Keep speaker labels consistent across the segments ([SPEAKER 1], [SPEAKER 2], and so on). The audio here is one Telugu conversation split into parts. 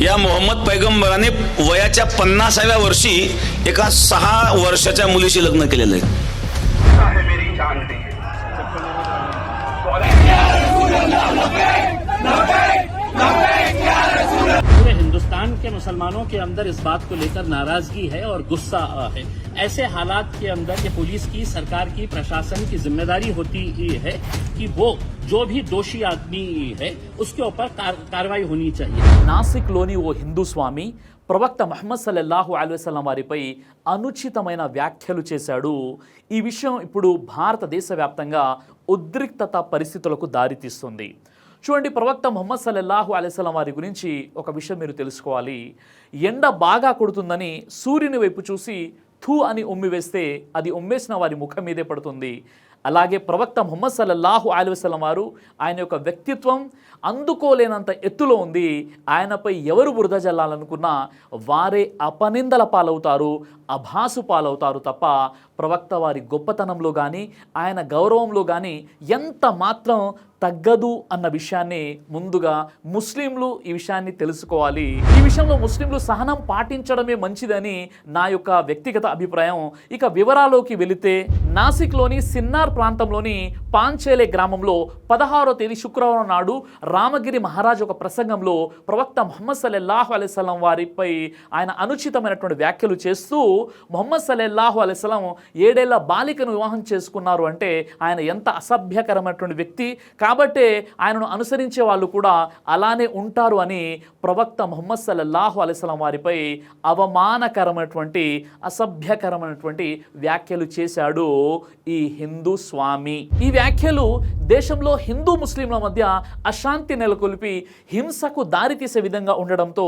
[SPEAKER 1] या मोहम्मद पैगंबराने वयाच्या पन्नासाव्या वर्षी एका सहा वर्षाच्या मुलीशी लग्न केलेलं आहे.
[SPEAKER 2] है
[SPEAKER 3] हिंदुस्तान के मुसलमानों के अंदर इस बात को लेकर नाराजगी है और गुस्सा अ, है ऐसे हालात के अंदर ये पुलिस की सरकार की प्रशासन की जिम्मेदारी होती है कि वो जो भी दोषी आदमी है उसके ऊपर कार- कार्रवाई होनी चाहिए
[SPEAKER 4] నాసిక్లోని ఓ హిందూ స్వామి ప్రవక్త మహమ్మద్ సల్లల్లాహు అలైవల్లం వారిపై అనుచితమైన వ్యాఖ్యలు చేశాడు ఈ విషయం ఇప్పుడు భారతదేశ వ్యాప్తంగా ఉద్రిక్తత పరిస్థితులకు దారితీస్తుంది చూడండి ప్రవక్త మొహమ్మద్ సల్లల్లాహు అలైవల్లం వారి గురించి ఒక విషయం మీరు తెలుసుకోవాలి. ఎండ బాగా కొడుతుందని సూర్యుని వైపు చూసి థూ అని ఉమ్మివేస్తే అది ఉమ్మేసిన వారి ముఖం మీదే పడుతుంది. అలాగే ప్రవక్త ముహమ్మద్ సల్లల్లాహు అలైవలం వారు ఆయన యొక్క వ్యక్తిత్వం అందుకోలేనంత ఎత్తులో ఉంది. ఆయనపై ఎవరు బురద జల్లాలనుకున్నా వారే అపనిందల పాలవుతారు అభాసు పాలవుతారు తప్ప ప్రవక్త వారి గొప్పతనంలో కానీ ఆయన గౌరవంలో కానీ ఎంత మాత్రం తగ్గదు అన్న విషయాన్ని ముందుగా ముస్లింలు ఈ విషయాన్ని తెలుసుకోవాలి. ఈ విషయంలో ముస్లింలు సహనం పాటించడమే మంచిదని నా యొక్క వ్యక్తిగత అభిప్రాయం. ఇక వివరాల్లోకి వెళితే నాసిక్లోని సిన్నార్ ప్రాంతంలోని పాంచేలే గ్రామంలో పదహారో తేదీ శుక్రవారం నాడు రామగిరి మహారాజ్ ఒక ప్రసంగంలో ప్రవక్త మొహమ్మద్ సలెల్లాహు అలైస్లం వారిపై ఆయన అనుచితమైనటువంటి వ్యాఖ్యలు చేస్తూ మొహమ్మద్ సలెల్లాహు అలైస్లం ఏడేళ్ళ బాలికను వివాహం చేసుకున్నారు అంటే ఆయన ఎంత అసభ్యకరమైనటువంటి వ్యక్తి. కాబట్టే ఆయనను అనుసరించే వాళ్ళు కూడా అలానే ఉంటారు అని ప్రవక్త మొహమ్మద్ సల్లల్లాహు అలైస్లం వారిపై అవమానకరమైనటువంటి అసభ్యకరమైనటువంటి వ్యాఖ్యలు చేశాడు ఈ హిందూ స్వామి. ఈ వ్యాఖ్యలు దేశంలో హిందూ ముస్లింల మధ్య అశాంతి నెలకొల్పి హింసకు దారితీసే విధంగా ఉండడంతో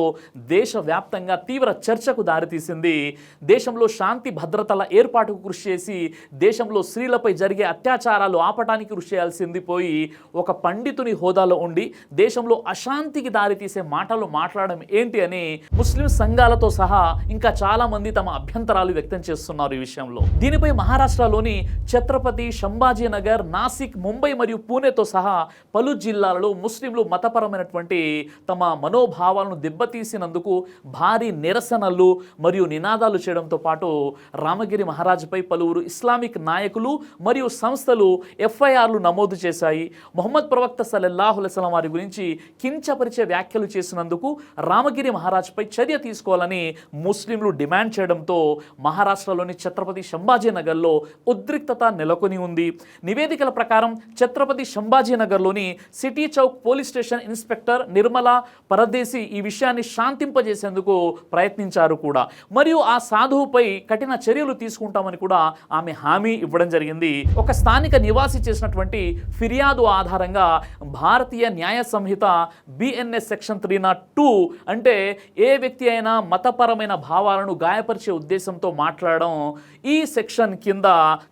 [SPEAKER 4] దేశవ్యాప్తంగా తీవ్ర చర్చకు దారితీసింది దేశంలో శాంతి భద్రతల ఏర్పాటుకు కృషి చేసి దేశంలో స్త్రీలపై జరిగే అత్యాచారాలు ఆపటానికి కృషి చేయాల్సింది పోయి ఒక పండితుని హోదాలో ఉండి దేశంలో అశాంతికి దారితీసే మాటలు మాట్లాడడం ఏంటి అని ముస్లిం సంఘాలతో సహా ఇంకా చాలా మంది తమ అభ్యంతరాలు వ్యక్తం చేస్తున్నారు ఈ విషయంలో. దీనిపై మహారాష్ట్రలోని ఛత్రపతి సంభాజీనగర్ నాసిక్ ముంబై మరియు పూణేతో సహా పలు జిల్లాలలో ముస్లింలు మతపరమైనటువంటి తమ మనోభావాలను దెబ్బతీసినందుకు భారీ నిరసనలు మరియు నినాదాలు చేయడంతో పాటు రామగిరి మహారాజుపై పలువురు ఇస్లామిక్ నాయకులు మరియు సంస్థలు ఎఫ్ఐఆర్లు నమోదు చేశాయి. మొహమ్మద్ ప్రవక్త సలల్లాహులసలం వారి గురించి కించపరిచే వ్యాఖ్యలు చేసినందుకు రామగిరి మహారాజ్పై చర్య తీసుకోవాలని ముస్లింలు డిమాండ్ చేయడంతో మహారాష్ట్రలోని ఛత్రపతి సంభాజీనగర్లో ఉద్రిక్తత నెలకొని ఉంది. నివేదికల ప్రకారం Chhatrapati సంభాజీనగర్లోని city Chowk police station inspector Nirmala Pardeshi ఈ విషయాన్ని శాంతింపజేసేందుకు ప్రయత్నించారు కూడా. మరియు ఆ సాధువుపై కఠిన చర్యలు తీసుకుంటామని కూడా ఆమె హామీ ఇవ్వడం జరిగింది. ఒక స్థానిక నివాసి చేసినటువంటి ఫిర్యాదు ఆధారంగా Bharatiya Nyaya Sanhita BNS section three nought two అంటే ఏ వ్యక్తి అయినా మతపరమైన భావాలను గాయపరిచే ఉద్దేశంతో మాట్లాడడం ఈ సెక్షన్ కింద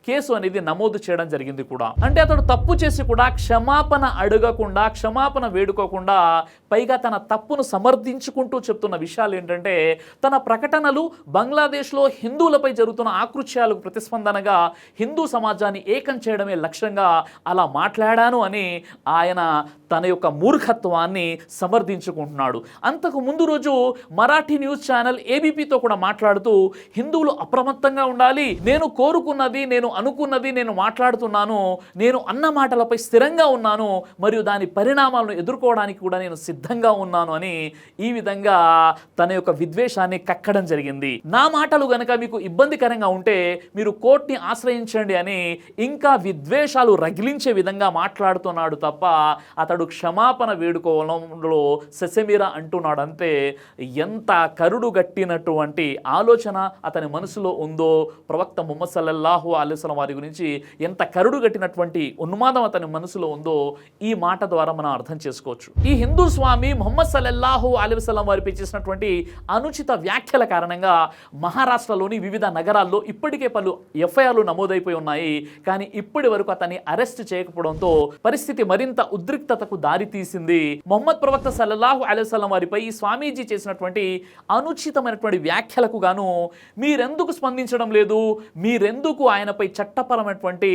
[SPEAKER 4] కేసు అనేది నమోదు చేయడం జరిగింది కూడా. అంటే అతడు తప్పు చేసి కూడా క్షమాపణ అడగకుండా క్షమాపణ వేడుకోకుండా పైగా తన తప్పును సమర్థించుకుంటూ చెప్తున్న విషయాలు ఏంటంటే తన ప్రకటనలు బంగ్లాదేశ్లో హిందువులపై జరుగుతున్న ఆకృత్యాలు ప్రతిస్పందనగా హిందూ సమాజాన్ని ఏకం చేయడమే లక్ష్యంగా అలా మాట్లాడాను అని ఆయన తన యొక్క మూర్ఖత్వాన్ని సమర్థించుకుంటున్నాడు. అంతకు ముందు రోజు మరాఠీ న్యూస్ ఛానల్ ఏబీపీతో కూడా మాట్లాడుతూ హిందువులు అప్రమత్తంగా ఉండాలి నేను కోరుకున్నది నేను అనుకున్నది నేను మాట్లాడుతున్నాను నేను అన్న మాటలపై స్థిరంగా ఉన్నాను మరియు దాని పరిణామాలను ఎదుర్కోవడానికి కూడా నేను సిద్ధంగా ఉన్నాను అని ఈ విధంగా తన యొక్క విద్వేషాన్ని కక్కడం జరిగింది. నా మాటలు గనక మీకు ఇబ్బందికరంగా ఉంటే మీరు కోర్టుని ఆశ్రయించండి అని ఇంకా విద్వేషాలు రగిలించే విధంగా మాట్లాడుతున్నాడు తప్ప అతడు క్షమాపణ వేడుకోవడంలో సెసమిరా అంటున్నాడు అంతే ఎంత కరుడు గట్టినటువంటి ఆలోచన అతని మనసులో ఉందో ప్రవక్త ముహమ్మద్ సల్లల్లాహు వారి గురించి ఎంత కరుడు గట్టినటువంటి ఉన్మాదం అతని మనసులో ఉందో ఈ మాట ద్వారా మనం అర్థం చేసుకోవచ్చు. ఈ హిందూ స్వామి ముహమ్మద్ సల్లల్లాహు అలీవసలం వారిపై చేసినటువంటి అనుచిత వ్యాఖ్యల కారణంగా మహారాష్ట్రలోని వివిధ నగరాల్లో ఇప్పటికే పలు ఎఫ్ఐఆర్లు నమోదైపోయి ఉన్నాయి. కానీ ఇప్పటి వరకు అతన్ని అరెస్ట్ చేయకపోవడంతో పరిస్థితి మరింత ఉద్రిక్తతకు దారితీసింది మొహమ్మద్ ప్రవక్త సల్లల్లాహు అలైవల్లం వారిపై స్వామీజీ చేసినటువంటి అనుచితమైనటువంటి వ్యాఖ్యలకు గాను మీరెందుకు స్పందించడం లేదు? మీరెందుకు ఆయనపై చట్టపరమైనటువంటి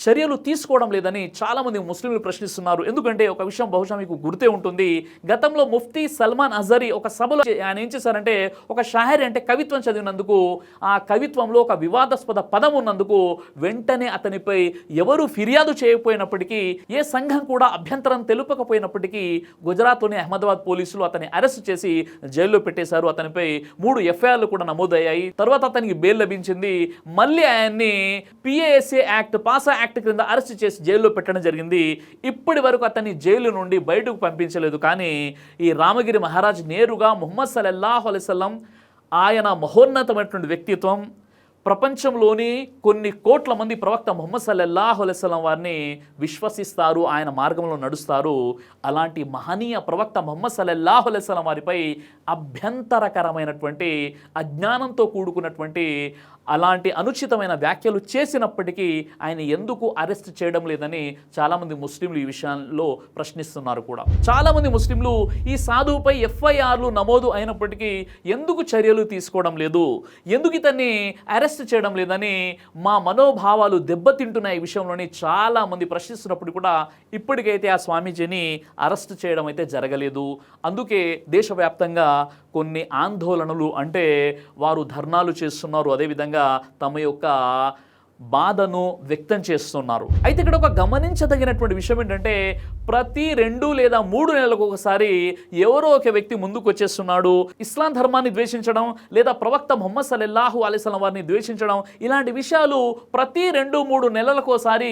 [SPEAKER 4] చర్యలు తీసుకోవడం లేదని చాలా మంది ముస్లింలు ప్రశ్నిస్తున్నారు. ఎందుకంటే ఒక విషయం బహుశా మీకు గుర్తే ఉంటుంది. గతంలో ముఫ్తీ సల్మాన్ అజరీ ఒక సభలో ఆయన ఏం చేశారంటే ఒక షాహరి అంటే కవిత్వం చదివినందుకు ఆ కవిత్వంలో ఒక వివాదాస్పద పదం ఉన్నందుకు వెంటనే అతనిపై ఎవరు ఫిర్యాదు చేయకపోయినప్పటికీ ఏ సంఘం కూడా అభ్యంతరం తెలుపకపోయినప్పటికీ గుజరాత్లోని అహ్మదాబాద్ పోలీసులు అతన్ని అరెస్ట్ చేసి జైల్లో పెట్టేశారు. అతనిపై మూడు ఎఫ్ఐఆర్లు కూడా నమోదయ్యాయి. తర్వాత అతనికి బెయిల్ లభించింది. మళ్ళీ ఆయన్ని పిఏఎస్ఏ యాక్ట్ పాసా యాక్ట్ క్రింద అరెస్ట్ చేసి జైల్లో పెట్టడం జరిగింది. ఇప్పటి వరకు అతన్ని జైలు నుండి బయటకు పంపించలేదు. కానీ ఈ రామగిరి మహారాజ్ నేరుగా ముహమ్మద్ సలల్లాహు అలైస్లం ఆయన మహోన్నతమైనటువంటి వ్యక్తిత్వం ప్రపంచంలోని కొన్ని కోట్ల మంది ప్రవక్త ముహమ్మద్ సల్లల్లాహు అలైస్లం వారిని విశ్వసిస్తారు ఆయన మార్గంలో నడుస్తారు. అలాంటి మహనీయ ప్రవక్త ముహమ్మద్ సల్లల్లాహు అలైస్లం వారిపై అభ్యంతరకరమైనటువంటి అజ్ఞానంతో కూడుకున్నటువంటి అలాంటి అనుచితమైన వ్యాఖ్యలు చేసినప్పటికీ ఆయన ఎందుకు అరెస్ట్ చేయడం లేదని చాలామంది ముస్లింలు ఈ విషయంలో ప్రశ్నిస్తున్నారు కూడా. చాలామంది ముస్లింలు ఈ సాధువుపై ఎఫ్ఐఆర్లు నమోదు అయినప్పటికీ ఎందుకు చర్యలు తీసుకోవడం లేదు? ఎందుకు ఇతన్ని అరెస్ట్ చేయడం లేదని మా మనోభావాలు దెబ్బతింటున్న ఈ విషయంలోని చాలామంది ప్రశ్నిస్తున్నప్పుడు కూడా ఇప్పటికైతే ఆ స్వామీజీని అరెస్ట్ చేయడం అయితే జరగలేదు. అందుకే దేశవ్యాప్తంగా కొన్ని ఆందోళనలు అంటే వారు ధర్నాలు చేస్తున్నారు. అదేవిధంగా తమ యొక్క బాధను వ్యక్తం చేస్తున్నారు. అయితే ఇక్కడ ఒక గమనించదగినటువంటి విషయం ఏంటంటే ప్రతి రెండు లేదా మూడు నెలలకు ఒకసారి ఎవరో ఒక వ్యక్తి ముందుకు వచ్చేస్తున్నాడు. ఇస్లాం ధర్మాన్ని ద్వేషించడం లేదా ప్రవక్త మొహమ్మద్ సలెల్లాహు అలీస్లం వారిని ద్వేషించడం ఇలాంటి విషయాలు ప్రతి రెండు మూడు నెలలకు ఒకసారి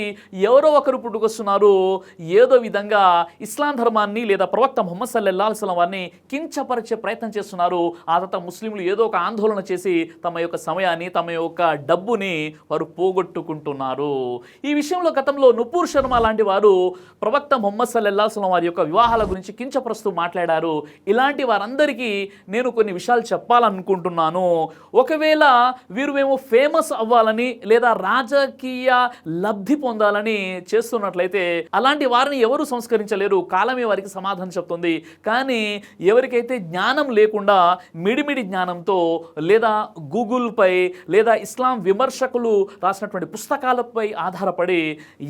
[SPEAKER 4] ఎవరో ఒకరు పుట్టుకొస్తున్నారు. ఏదో విధంగా ఇస్లాం ధర్మాన్ని లేదా ప్రవక్త మొహమ్మద్ సల్లెల్లా అలీస్లం వారిని కించపరిచే ప్రయత్నం చేస్తున్నారు. ఆ తర్వాత ముస్లింలు ఏదో ఒక ఆందోళన చేసి తమ యొక్క సమయాన్ని తమ యొక్క డబ్బుని వారు పోగొట్టుకుంటున్నారు. ఈ విషయంలో గతంలో నుపూర్ శర్మ లాంటి వారు ప్రవక్త మొహమ్మద్ సల్లల్లాహం వారి యొక్క వివాహాల గురించి కించపరుస్తూ మాట్లాడారు. ఇలాంటి వారందరికీ నేను కొన్ని విషయాలు చెప్పాలనుకుంటున్నాను. ఒకవేళ వీరు మేము ఫేమస్ అవ్వాలని లేదా రాజకీయ లబ్ధి పొందాలని చేస్తున్నట్లయితే అలాంటి వారిని ఎవరు సంస్కరించలేరు. కాలమే వారికి సమాధానం చెప్తుంది. కానీ ఎవరికైతే జ్ఞానం లేకుండా మిడిమిడి జ్ఞానంతో లేదా గూగుల్పై లేదా ఇస్లాం విమర్శకులు రాసినటువంటి పుస్తకాలపై ఆధారపడి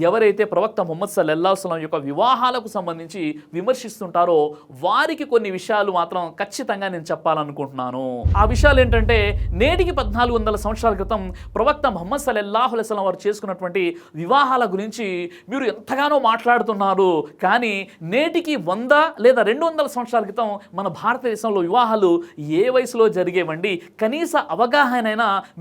[SPEAKER 4] ఎవరైతే ప్రవక్త ముహమ్మద్ సల్లల్లాహుస్లం యొక్క వివాహాలకు సంబంధించి విమర్శిస్తుంటారో వారికి కొన్ని విషయాలు మాత్రం ఖచ్చితంగా నేను చెప్పాలనుకుంటున్నాను. ఆ విషయాలు ఏంటంటే నేటికి పద్నాలుగు వందల సంవత్సరాల క్రితం ప్రవక్త ముహమ్మద్ సల్లల్లాహు అలైస్లం వారు చేసుకున్నటువంటి వివాహాల గురించి మీరు ఎంతగానో మాట్లాడుతున్నారు. కానీ నేటికి వంద లేదా రెండు వందల సంవత్సరాల క్రితం మన భారతదేశంలో వివాహాలు ఏ వయసులో జరిగేవండి? కనీస అవగాహన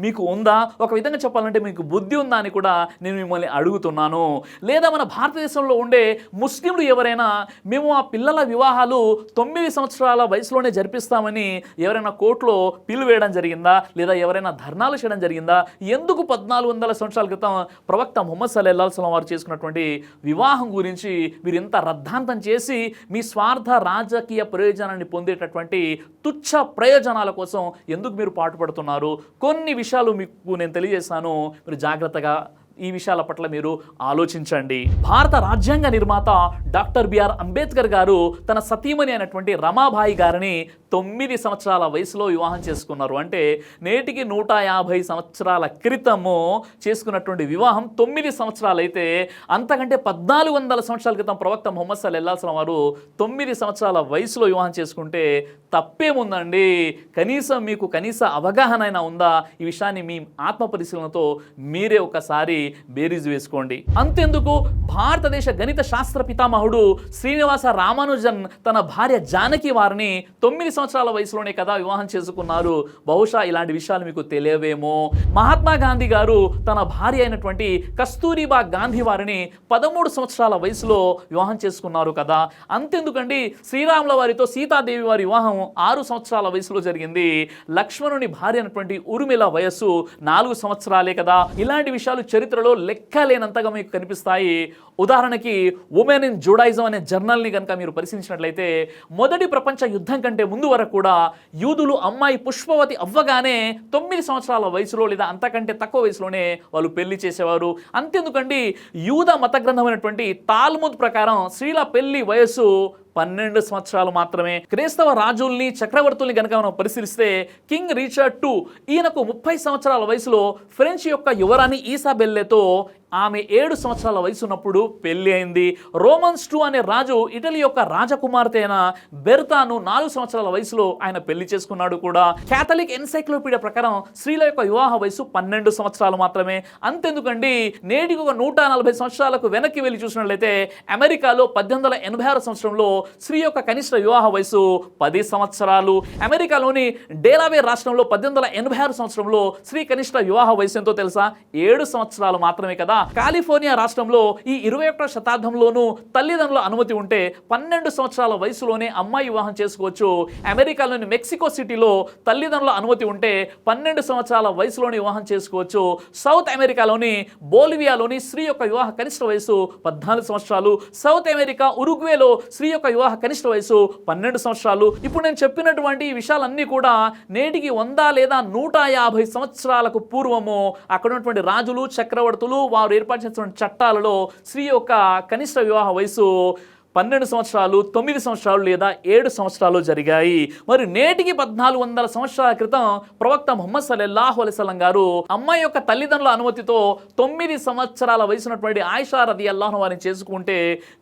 [SPEAKER 4] మీకు ఉందా? ఒక విధంగా చెప్పాలంటే మీకు బుద్ధి ఉందా అని కూడా నేను మిమ్మల్ని అడుగుతున్నాను. లేదా మన భారతదేశంలో ఉండే ముస్లింలు ఎవరైనా మేము ఆ పిల్లల వివాహాలు తొమ్మిది సంవత్సరాల వయసులోనే జరిపిస్తామని ఎవరైనా కోర్టులో పిలు వేయడం జరిగిందా? లేదా ఎవరైనా ధర్నాలు చేయడం జరిగిందా? ఎందుకు పద్నాలుగు వందల సంవత్సరాల క్రితం ప్రవక్త ముహమ్మద్ సల్లాహం వారు చేసుకున్నటువంటి వివాహం గురించి మీరు ఇంత రద్దాంతం చేసి మీ స్వార్థ రాజకీయ ప్రయోజనాన్ని పొందేటటువంటి తుచ్చ ప్రయోజనాల కోసం ఎందుకు మీరు పాటుపడుతున్నారు? కొన్ని విషయాలు మీకు నేను తెలియజేస్తాను. మీరు జాగ్రత్తగా ఈ విషయాల పట్ల మీరు ఆలోచించండి. భారత రాజ్యాంగ నిర్మాత డాక్టర్ బిఆర్ అంబేద్కర్ గారు తన సతీమణి అయినటువంటి రమాబాయి గారిని తొమ్మిది సంవత్సరాల వయసులో వివాహం చేసుకున్నారు. అంటే నేటికి నూట యాభై సంవత్సరాల క్రితము చేసుకున్నటువంటి వివాహం తొమ్మిది సంవత్సరాలు అయితే అంతకంటే పద్నాలుగు వందల సంవత్సరాల క్రితం ప్రవక్త ముహమ్మద్ సల్లల్లాహం వారు తొమ్మిది సంవత్సరాల వయసులో వివాహం చేసుకుంటే తప్పేముందండి? కనీసం మీకు కనీస అవగాహన అయినా ఉందా? ఈ విషయాన్ని మీ ఆత్మ పరిశీలనతో మీరే ఒకసారి బేరీజ్ వేసుకోండి. అంతెందుకు భారతదేశ గణిత శాస్త్ర పితామహుడు శ్రీనివాస రామానుజన్ తన భార్య జానకి వారిని తొమ్మిది సంవత్సరాల వయసులోనే కదా వివాహం చేసుకున్నారు. బహుశా ఇలాంటి విషయాలు మీకు తెలియవేమో. మహాత్మా గాంధీ గారు తన భార్య అయినటువంటి కస్తూరిబా గాంధీ వారిని పదమూడు సంవత్సరాల వయసులో వివాహం చేసుకున్నారు కదా. అంతెందుకండి శ్రీరాముల వారితో సీతాదేవి వారి వివాహం ఆరు సంవత్సరాల వయసులో జరిగింది. లక్ష్మణుని భార్య అయినటువంటి ఉరుమిల వయస్సు నాలుగు సంవత్సరాలే కదా. ఇలాంటి విషయాలు చరిత్రలో లెక్కలేనంతగా మీకు కనిపిస్తాయి. ఉదాహరణకి ఉమెన్ ఇన్ జూడాయిజం అనే జర్నల్ని కనుక మీరు పరిశీలించినట్లయితే మొదటి ప్రపంచ యుద్ధం కంటే ముందు వరకు కూడా యూదులు అమ్మాయి పుష్పవతి అవ్వగానే తొమ్మిది సంవత్సరాల వయసులో లేదా అంతకంటే తక్కువ వయసులోనే వాళ్ళు పెళ్ళి చేసేవారు. అంతెందుకండి యూద మత గ్రంథమైనటువంటి తాల్ముద్ ప్రకారం స్త్రీల పెళ్ళి వయస్సు పన్నెండు సంవత్సరాలు మాత్రమే. క్రైస్తవ రాజుల్ని చక్రవర్తుల్ని గనక మనం పరిశీలిస్తే కింగ్ రిచర్డ్ టూ ఈయనకు ముప్పై సంవత్సరాల వయసులో ఫ్రెంచ్ యొక్క యువరాణి ఈసాబెల్లెతో ఆమె ఏడు సంవత్సరాల వయసు ఉన్నప్పుడు పెళ్ళి అయింది. రోమన్స్ టూ అనే రాజు ఇటలీ యొక్క రాజకుమార్తె అయిన బెర్తాను నాలుగు సంవత్సరాల వయసులో ఆయన పెళ్ళి చేసుకున్నాడు కూడా. కేథలిక్ ఎన్సైక్లోపీడియా ప్రకారం స్త్రీల యొక్క వివాహ వయసు పన్నెండు సంవత్సరాలు మాత్రమే. అంతెందుకండి నేటికి ఒక నూట నలభై సంవత్సరాలకు వెనక్కి వెళ్ళి చూసినట్లయితే అమెరికాలో పద్దెనిమిది వందల ఎనభై ఆరు సంవత్సరంలో స్త్రీ యొక్క కనిష్ట వివాహ వయసు పది సంవత్సరాలు. అమెరికాలోని డేలావే రాష్ట్రంలో పద్దెనిమిది వందల ఎనభై ఆరు సంవత్సరంలో స్త్రీ కనిష్ట వివాహ వయసు ఎంతో తెలుసా? ఏడు సంవత్సరాలు మాత్రమే కదా. కాలిఫోర్నియా రాష్ట్రంలో ఈ ఇరవై ఒకటో శతాబ్దంలోనూ తల్లిదండ్రుల అనుమతి ఉంటే పన్నెండు సంవత్సరాల వయసులోనే అమ్మాయి వివాహం చేసుకోవచ్చు. అమెరికాలోని మెక్సికో సిటీలో తల్లిదండ్రుల అనుమతి ఉంటే పన్నెండు సంవత్సరాల వయసులోనే వివాహం చేసుకోవచ్చు. సౌత్ అమెరికాలోని బోలివియాలోని స్త్రీ యొక్క వివాహ కనిష్ట వయసు పద్నాలుగు సంవత్సరాలు. సౌత్ అమెరికా ఉరుగ్వేలో స్త్రీ యొక్క వివాహ కనిష్ట వయసు పన్నెండు సంవత్సరాలు. ఇప్పుడు నేను చెప్పినటువంటి ఈ విషయాలన్నీ కూడా నేటికి వంద లేదా నూట యాభై సంవత్సరాలకు పూర్వము అక్కడ ఉన్నటువంటి రాజులు చక్రవర్తులు వారు ఏర్పాటు చేసినటువంటి చట్టాలలో స్త్రీ యొక్క కనిష్ట వివాహ వయసు పన్నెండు సంవత్సరాలు తొమ్మిది సంవత్సరాలు లేదా ఏడు సంవత్సరాలు జరిగాయి. మరి నేటికి పద్నాలుగు వందల సంవత్సరాల క్రితం ప్రవక్త ముహమ్మద్ సల్లల్లాహు అలిసలం గారు అమ్మాయి యొక్క తల్లిదండ్రుల అనుమతితో తొమ్మిది సంవత్సరాల వయసున్నటువంటి ఆయిషా రది అల్లాహ్ వారిని చేసుకుంటే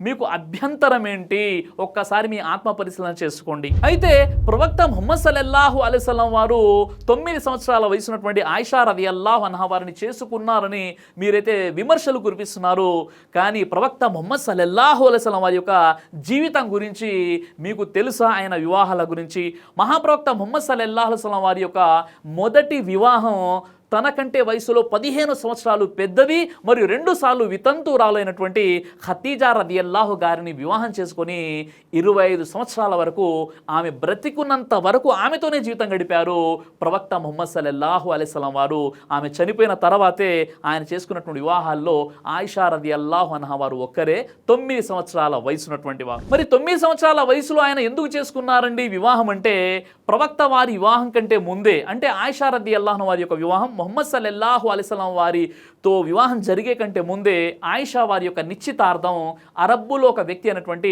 [SPEAKER 4] మీకు అభ్యంతరం ఏంటి? ఒక్కసారి మీ ఆత్మ పరిశీలన చేసుకోండి. అయితే ప్రవక్త ముహమ్మద్ సల్లల్లాహు అలిసలం వారు తొమ్మిది సంవత్సరాల వయసున్నటువంటి ఆయిషా రది అల్లాహ్ అన్హ వారిని చేసుకున్నారని మీరైతే విమర్శలు కురిపిస్తున్నారు. కానీ ప్రవక్త ముహమ్మద్ సల్లల్లాహు అలిసలం వారి యొక్క జీవితం గురించి మీకు తెలుసా ఆయన వివాహాల గురించి? మహాప్రవక్త ముహమ్మద్ సల్లల్లాహు వారి యొక్క మొదటి వివాహం తనకంటే వయసులో పదిహేను సంవత్సరాలు పెద్దవి మరియు రెండు సార్లు వితంతురాలైనటువంటి ఖతీజా రదియల్లాహు గారిని వివాహం చేసుకొని ఇరవై ఐదు సంవత్సరాల వరకు ఆమె బ్రతికున్నంత వరకు ఆమెతోనే జీవితం గడిపారు. ప్రవక్త ముహమ్మద్ సల్లల్లాహు అలైస్లాం వారు ఆమె చనిపోయిన తర్వాతే ఆయన చేసుకున్నటువంటి వివాహాల్లో ఆయిషా రది అల్లాహు అన్హ వారు ఒక్కరే. తొమ్మిది సంవత్సరాల వయసున్నటువంటి వారు. మరి తొమ్మిది సంవత్సరాల వయసులో ఆయన ఎందుకు చేసుకున్నారండి వివాహం అంటే ప్రవక్త వారి వివాహం కంటే ముందే. అంటే ఆయిషా రది అల్లాహ్ వారి యొక్క వివాహం మొహమ్మద్ సల్లెల్లాహు అలిస్లాం వారితో వివాహం జరిగే కంటే ముందే ఆయిషా వారి యొక్క నిశ్చితార్థం అరబ్బులో ఒక వ్యక్తి అయినటువంటి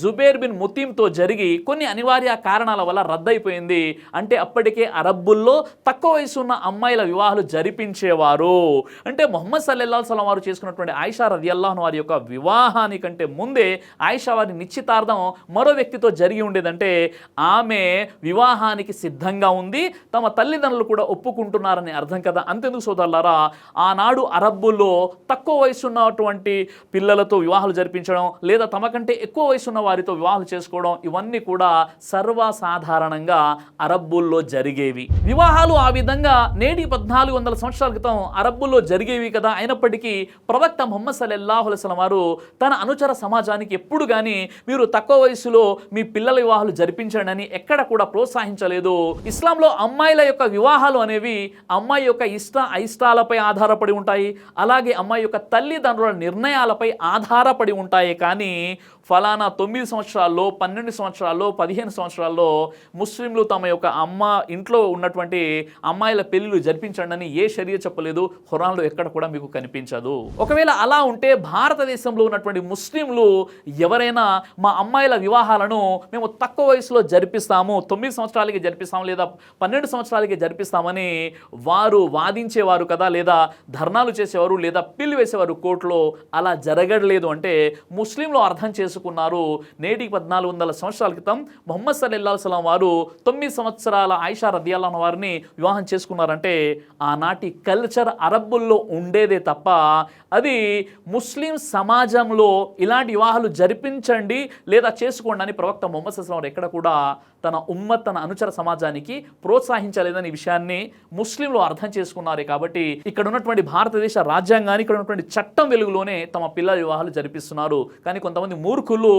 [SPEAKER 4] జుబేర్ బిన్ ముతీంతో జరిగి కొన్ని అనివార్య కారణాల వల్ల రద్దయిపోయింది. అంటే అప్పటికే అరబ్బుల్లో తక్కువ వయసు ఉన్న అమ్మాయిల వివాహాలు జరిపించేవారు. అంటే మొహమ్మద్ సల్లల్లా సలం వారు చేసుకున్నటువంటి ఆయిషా రది అల్లాహ్ వారి యొక్క వివాహానికంటే ముందే ఆయిషా వారి నిశ్చితార్థం మరో వ్యక్తితో జరిగి ఉండేదంటే ఆమె వివాహానికి సిద్ధంగా ఉంది. తమ తల్లిదండ్రులు కూడా ఒప్పుకుంటున్నారని అర్థం కదా. అంతెందుకు సోదరులారా ఆనాడు అరబ్బుల్లో తక్కువ వయసు ఉన్నటువంటి పిల్లలతో వివాహాలు జరిపించడం లేదా తమ కంటే ఎక్కువ వయసు ఉన్న వారితో వివాహాలు చేసుకోవడం ఇవన్నీ కూడా సర్వసాధారణంగా అరబ్బుల్లో జరిగేవి. వివాహాలు ఆ విధంగా నేటి పద్నాలుగు వందల సంవత్సరాల క్రితం అరబ్బుల్లో జరిగేవి కదా. అయినప్పటికీ ప్రవక్త మొహమ్మద్ సల్లల్లాహు వారు తన అనుచర సమాజానికి ఎప్పుడు కానీ మీరు తక్కువ వయసులో మీ పిల్లల వివాహాలు జరిపించండి అని ఎక్కడ కూడా ప్రోత్సహించలేదు. ఇస్లాంలో అమ్మాయిల యొక్క వివాహాలు అనేవి అమ్మాయి యొక్క ఇష్ట అయిష్టాలపై ఆధారపడి ఉంటాయి. అలాగే అమ్మాయి యొక్క తల్లిదండ్రుల నిర్ణయాలపై ఆధారపడి ఉంటాయి. కానీ ఫలానా తొమ్మిది సంవత్సరాల్లో పన్నెండు సంవత్సరాల్లో పదిహేను సంవత్సరాల్లో ముస్లింలు తమ యొక్క అమ్మ ఇంట్లో ఉన్నటువంటి అమ్మాయిల పెళ్ళిళ్ళు జరిపించండి అని ఏ షరియా చెప్పలేదు. ఖురాన్లో ఎక్కడ కూడా మీకు కనిపించదు. ఒకవేళ అలా ఉంటే భారతదేశంలో ఉన్నటువంటి ముస్లింలు ఎవరైనా మా అమ్మాయిల వివాహాలను మేము తక్కువ వయసులో జరిపిస్తాము తొమ్మిది సంవత్సరాలకి జరిపిస్తాము లేదా పన్నెండు సంవత్సరాలకి జరిపిస్తామని వారు వాదించేవారు కదా లేదా ధర్నాలు చేసేవారు లేదా పిల్లి వేసేవారు కోర్టులో అలా జరగడలేదు అంటే ముస్లింలు అర్థం చేసుకున్నారు. నేటికి పద్నాలుగు వందల సంవత్సరాల క్రితం మొహమ్మద్ సల్లల్లా సలం వారు తొమ్మిది సంవత్సరాల ఆయిషా రదియాల్లా వారిని వివాహం చేసుకున్నారంటే ఆనాటి కల్చర్ అరబ్బుల్లో ఉండేదే తప్ప అది ముస్లిం సమాజంలో ఇలాంటి వివాహాలు జరిపించండి లేదా చేసుకోండి అని ప్రవక్త మొహమ్మద్ సల్లాం వారు ఎక్కడ కూడా తన ఉమ్మత్ తన అనుచర సమాజానికి ప్రోత్సహించలేదని విషయాన్ని ముస్లింలు అర్థం చేసుకున్నారు కాబట్టి ఇక్కడ ఉన్నటువంటి భారతదేశ రాజ్యాంగాన్ని ఇక్కడ ఉన్నటువంటి చట్టం వెలుగులోనే తమ పిల్లల వివాహాలు జరిపిస్తున్నారు. కానీ కొంతమంది మూర్ఖులు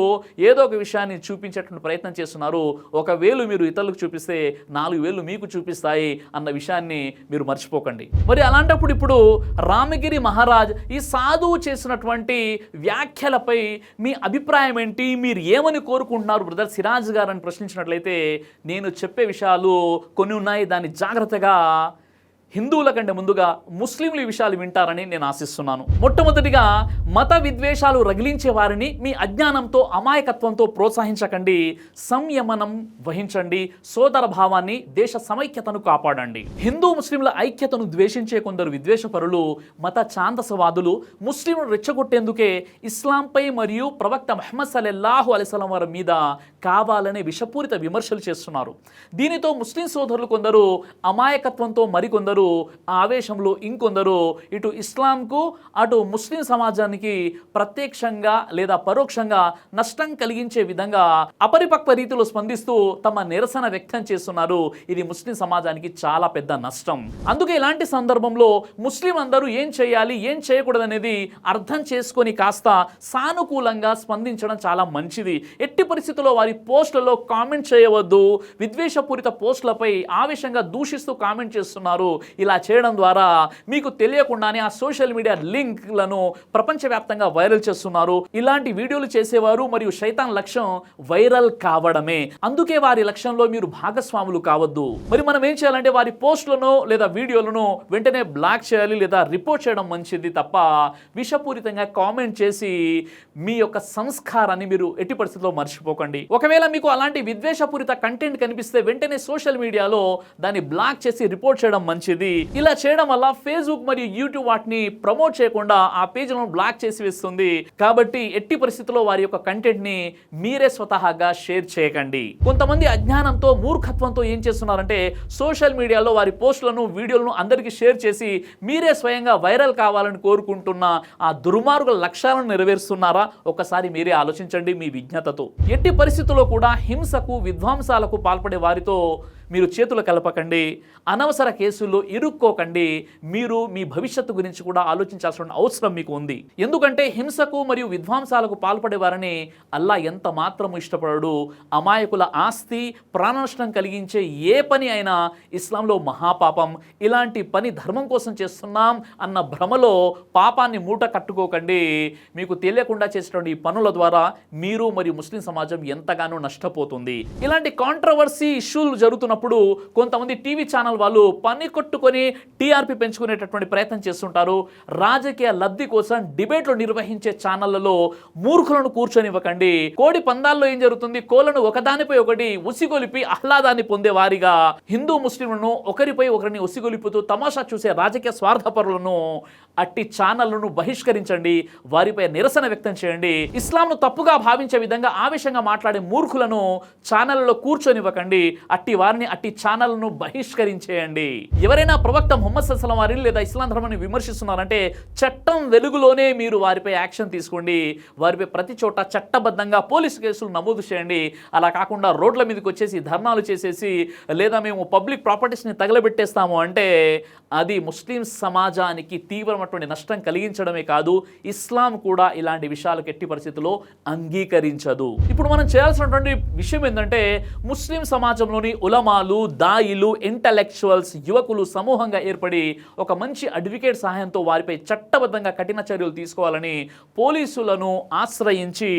[SPEAKER 4] ఏదో ఒక విషయాన్ని చూపించేటువంటి ప్రయత్నం చేస్తున్నారు. ఒక వేలు మీరు ఇతరులకు చూపిస్తే నాలుగు వేలు మీకు చూపిస్తాయి అన్న విషయాన్ని మీరు మర్చిపోకండి. మరి అలాంటప్పుడు ఇప్పుడు రామగిరి మహారాజ్ ఈ సాధువు చేసినటువంటి వ్యాఖ్యలపై మీ అభిప్రాయం ఏంటి? మీరు ఏమని కోరుకుంటున్నారు? బ్రదర్ సిరాజ్ గారు అని ప్రశ్నించినట్లయితే నేను చెప్పే విషయాలు కొన్ని ఉన్నాయి. దాన్ని జాగ్రత్తగా హిందువుల కంటే ముందుగా ముస్లింలు ఈ విషయాలు వింటారని నేను ఆశిస్తున్నాను. మొట్టమొదటిగా మత విద్వేషాలు రగిలించే వారిని మీ అజ్ఞానంతో అమాయకత్వంతో ప్రోత్సహించకండి. సంయమనం వహించండి. సోదర భావాన్ని దేశ సమైక్యతను కాపాడండి. హిందూ ముస్లింల ఐక్యతను ద్వేషించే కొందరు విద్వేషపరులు మత ఛాందసవాదులు ముస్లింలు రెచ్చగొట్టేందుకే ఇస్లాంపై మరియు ప్రవక్త మహమ్మద్ సలెల్లాహు అలిస్లాం వారి మీద కావాలనే విషపూరిత విమర్శలు చేస్తున్నారు. దీనితో ముస్లిం సోదరులు కొందరు అమాయకత్వంతో మరికొందరు ఆవేశంలో ఇంకొందరు ఇటు ఇస్లాంకు అటు ముస్లిం సమాజానికి ప్రత్యక్షంగా లేదా పరోక్షంగా నష్టం కలిగించే విధంగా అపరిపక్వ రీతిలో స్పందిస్తూ తమ నిరసన వ్యక్తం చేస్తున్నారు. ఇది ముస్లిం సమాజానికి చాలా పెద్ద నష్టం. అందుకే ఇలాంటి సందర్భంలో ముస్లిం అందరూ ఏం చేయాలి ఏం చేయకూడదనేది అర్థం చేసుకొని కాస్త సానుకూలంగా స్పందించడం చాలా మంచిది. ఎట్టి పరిస్థితుల్లో వారి పోస్టులలో కామెంట్ చేయవద్దు. విద్వేషపూరిత పోస్టులపై ఆవేశంగా దూషిస్తూ కామెంట్ చేస్తున్నారు. ఇలా చేయడం ద్వారా మీకు తెలియకుండానే ఆ సోషల్ మీడియా లింక్లను ప్రపంచవ్యాప్తంగా వైరల్ చేస్తున్నారు. ఇలాంటి వీడియోలు చేసేవారు మరియు శైతాన్ లక్ష్యం వైరల్ కావడమే. అందుకే వారి లక్ష్యంలో మీరు భాగస్వాములు కావద్దు. మరి మనం ఏం చేయాలంటే వారి పోస్టులను లేదా వీడియోలను వెంటనే బ్లాక్ చేయాలి లేదా రిపోర్ట్ చేయడం మంచిది తప్ప విషపూరితంగా కామెంట్ చేసి మీ యొక్క సంస్కారాన్ని మీరు ఎట్టి పరిస్థితుల్లో మర్చిపోకండి. ఒకవేళ మీకు అలాంటి విద్వేషపూరిత కంటెంట్ కనిపిస్తే వెంటనే సోషల్ మీడియాలో దాన్ని బ్లాక్ చేసి రిపోర్ట్ చేయడం మంచిది. ఇలా చేయడం వల్ల ఫేస్బుక్ మరియు యూట్యూబ్ వాటిని ప్రమోట్ చేయకుండా ఆ పేజ్లను బ్లాక్ చేసి వేస్తుంది. కాబట్టి ఎట్టి పరిస్థితుల్లో వారి యొక్క కంటెంట్ని మీరే స్వతహాగా షేర్ చేయకండి. కొంతమంది అజ్ఞానంతో మూర్ఖత్వంతో ఏం చేస్తున్నారంటే సోషల్ మీడియాలో వారి పోస్టులను వీడియోలను అందరికీ షేర్ చేసి మీరే స్వయంగా వైరల్ కావాలని కోరుకుంటున్న ఆ దుర్మార్గుల లక్ష్యాలను నెరవేరుస్తున్నారా? ఒకసారి మీరే ఆలోచించండి మీ విజ్ఞతతో. ఎట్టి పరిస్థితుల్లో కూడా హింసకు విధ్వంసాలకు పాల్పడే వారితో మీరు చేతులు కలపకండి అనవసర కేసుల్లో ఇరుక్కోకండి మీరు మీ భవిష్యత్తు గురించి కూడా ఆలోచించాల్సిన అవసరం మీకు ఉంది. ఎందుకంటే హింసకు మరియు విధ్వంసాలకు పాల్పడే వారిని అల్లా ఎంత మాత్రము ఇష్టపడడు? అమాయకుల ఆస్తి ప్రాణనష్టం కలిగించే ఏ పని అయినా ఇస్లాంలో మహాపాపం. ఇలాంటి పని ధర్మం కోసం చేస్తున్నాం అన్న భ్రమలో పాపాన్ని మూట కట్టుకోకండి. మీకు తెలియకుండా చేసేటువంటి ఈ పనుల ద్వారా మీరు మరియు ముస్లిం సమాజం ఎంతగానో నష్టపోతుంది. ఇలాంటి కాంట్రవర్సీ ఇష్యూలు జరుగుతున్న ఉన్నప్పుడు కొంతమంది టీవీ ఛానల్ వాళ్ళు పని కొట్టుకొని టీఆర్పీ పెంచుకునేటటువంటి ప్రయత్నం చేస్తుంటారు. రాజకీయ లబ్ధి కోసం డిబేట్లు నిర్వహించే ఛానళ్ళలో మూర్ఖులను కూర్చొనివ్వకండి. కోడి పందాల్లో ఏం జరుగుతుంది? కోళ్ళను ఒకదానిపై ఒకటి ఉసిగొలిపి ఆహ్లాదాన్ని పొందే వారిగా హిందూ ముస్లింలను ఒకరిపై ఒకరిని ఉసిగొలిపుతూ తమాషా చూసే రాజకీయ స్వార్థపరులను అట్టి ఛానళ్ళను బహిష్కరించండి. వారిపై నిరసన వ్యక్తం చేయండి. ఇస్లాంను తప్పుగా భావించే విధంగా ఆవేశంగా మాట్లాడే మూర్ఖులను ఛానళ్ళలో కూర్చొనివ్వకండి. అట్టి వారిని అట్టి ఛానల్ను బహిష్కరించేయండి. ఎవరైనా ప్రవక్త ముహమ్మద్ సల్లం వారిని లేదా ఇస్లాం ధర్మాన్ని విమర్శిస్తున్నారంటే చట్టం వెలుగులోనే మీరు వారిపై యాక్షన్ తీసుకోండి. వారిపై ప్రతి చోట చట్టబద్ధంగా పోలీసు కేసులు నమోదు చేయండి. అలా కాకుండా రోడ్ల మీదకి వచ్చేసి ధర్నాలు చేసేసి లేదా మేము పబ్లిక్ ప్రాపర్టీస్ని తగలబెట్టేస్తాము అంటే అది ముస్లిం సమాజానికి తీవ్రమైనటువంటి నష్టం కలిగించడమే కాదు ఇస్లాం కూడా ఇలాంటి విషయాలకు ఎట్టి పరిస్థితుల్లో అంగీకరించదు. ఇప్పుడు మనం చేయాల్సినటువంటి విషయం ఏంటంటే ముస్లిం సమాజంలోని ఉలమాలు దాయిలు ఇంటలెక్చువల్స్ యువకులు సమూహంగా ఏర్పడి ఒక మంచి అడ్వకేట్ సహాయంతో వారిపై చట్టబద్ధంగా కఠిన చర్యలు తీసుకోవాలని పోలీసులను ఆశ్రయించి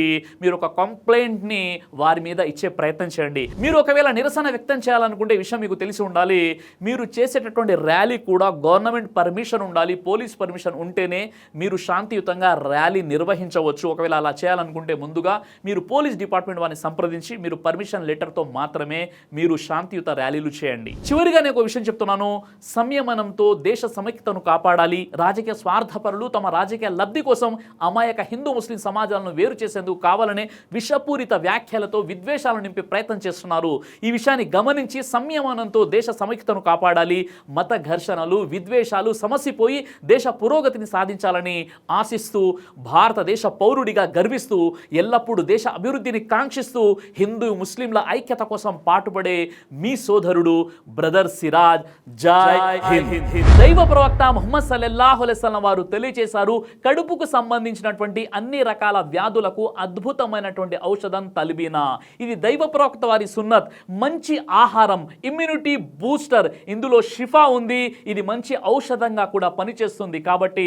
[SPEAKER 4] మీరు ఒక కంప్లైంట్ని వారి మీద ఇచ్చే ప్రయత్నం చేయండి. మీరు ఒకవేళ నిరసన వ్యక్తం చేయాలనుకుంటే విషయం మీకు తెలిసి ఉండాలి. మీరు చేసేటటువంటి ర్యాలీ కూడా గవర్నమెంట్ పర్మిషన్ ఉండాలి పోలీస్ పర్మిషన్ ఉంటేనే మీరు శాంతియుతంగా ర్యాలీ నిర్వహించవచ్చు. ఒకవేళ అలా చేయాలనుకుంటే ముందుగా మీరు పోలీస్ డిపార్ట్మెంట్ వారిని సంప్రదించి మీరు పర్మిషన్ లెటర్తో మాత్రమే మీరు శాంతియుత ర్యాలీలు చేయండి. చివరిగా నేను ఒక విషయం చెప్తున్నాను. సంయమనంతో దేశ సమైక్యతను కాపాడాలి. రాజకీయ స్వార్థపరులు తమ రాజకీయ లబ్ధి కోసం అమాయక హిందూ ముస్లిం సమాజాలను వేరు చేసేందుకు కావాలనే విషపూరిత వ్యాఖ్యలతో విద్వేషాలను నింపే ప్రయత్నం చేస్తున్నారు. ఈ విషయాన్ని గమనించి సంయమనంతో దేశ సమైక్యతను కాపాడాలి. మత ఘర్షణలు విద్వేషాలు సమసిపోయి దేశ పురోగతిని సాధించాలని ఆశిస్తూ భారతదేశ పౌరుడిగా గర్విస్తూ ఎల్లప్పుడూ దేశ అభివృద్ధిని కాంక్షిస్తూ హిందూ ముస్లింల ఐక్యత కోసం పాటుపడే మీ సోదరుడు బ్రదర్ సిరాజ్. జై హింద్. దైవ ప్రవక్త ముహమ్మద్ సల్లల్లాహు అలైహి వసల్లం వారు తెలియజేశారు కడుపుకు సంబంధించినటువంటి అన్ని రకాల వ్యాధులకు అద్భుతమైనటువంటి ఔషధం తలిబీనా. ఇది దైవ ప్రవక్త వారి సున్నత్. మంచి ఆహారం ఇమ్యూనిటీ బూస్టర్ ఇందులో షిఫా ఉంది. ఇది మంచి ఔషధంగా కూడా పనిచేస్తుంది. కాబట్టి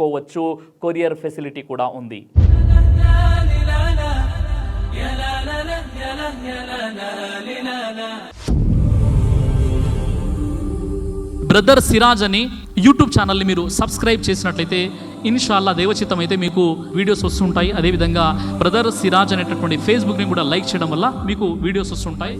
[SPEAKER 4] చేసుకోవచ్చు కొరియర్ ఫెసిలిటీ కూడా ఉంది. బ్రదర్ సిరాజ్ అని యూట్యూబ్ ఛానల్ని మీరు సబ్స్క్రైబ్ చేసినట్లయితే ఇన్షాల్లా దేవచిత్తం అయితే మీకు వీడియోస్ వస్తుంటాయి. అదేవిధంగా బ్రదర్ సిరాజ్ అనేటటువంటి ఫేస్బుక్ని కూడా లైక్ చేయడం వల్ల మీకు వీడియోస్ వస్తుంటాయి.